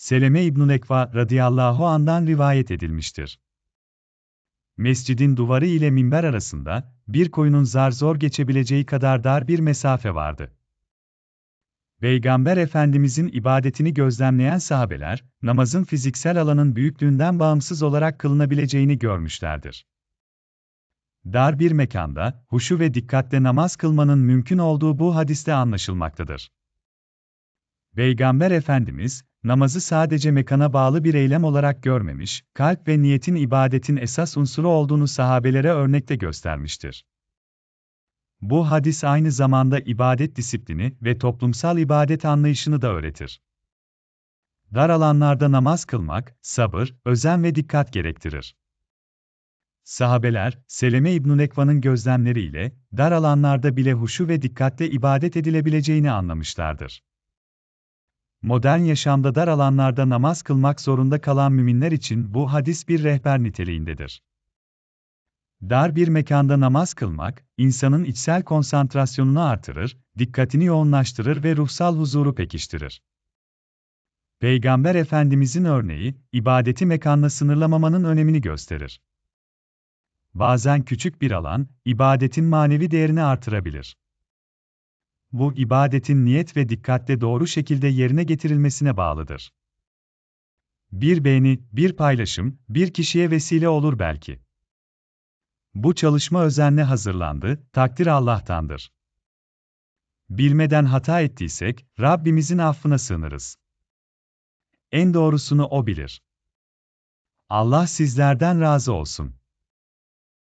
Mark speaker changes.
Speaker 1: Seleme İbn Ekva radıyallahu andan rivayet edilmiştir. Mescidin duvarı ile minber arasında, bir koyunun zar zor geçebileceği kadar dar bir mesafe vardı. Peygamber Efendimizin ibadetini gözlemleyen sahabeler, namazın fiziksel alanın büyüklüğünden bağımsız olarak kılınabileceğini görmüşlerdir. Dar bir mekanda, huşu ve dikkatle namaz kılmanın mümkün olduğu bu hadiste anlaşılmaktadır. Peygamber Efendimiz, namazı sadece mekana bağlı bir eylem olarak görmemiş, kalp ve niyetin ibadetin esas unsuru olduğunu sahabelere örnekte göstermiştir. Bu hadis aynı zamanda ibadet disiplini ve toplumsal ibadet anlayışını da öğretir. Dar alanlarda namaz kılmak, sabır, özen ve dikkat gerektirir. Sahabeler, Seleme İbn Ekva'nın gözlemleriyle, dar alanlarda bile huşu ve dikkatle ibadet edilebileceğini anlamışlardır. Modern yaşamda dar alanlarda namaz kılmak zorunda kalan müminler için bu hadis bir rehber niteliğindedir. Dar bir mekanda namaz kılmak, insanın içsel konsantrasyonunu artırır, dikkatini yoğunlaştırır ve ruhsal huzuru pekiştirir. Peygamber Efendimizin örneği, ibadeti mekanla sınırlamamanın önemini gösterir. Bazen küçük bir alan, ibadetin manevi değerini artırabilir. Bu ibadetin niyet ve dikkatle doğru şekilde yerine getirilmesine bağlıdır. Bir beğeni, bir paylaşım, bir kişiye vesile olur belki. Bu çalışma özenle hazırlandı, takdir Allah'tandır. Bilmeden hata ettiysek, Rabbimizin affına sığınırız. En doğrusunu O bilir. Allah sizlerden razı olsun.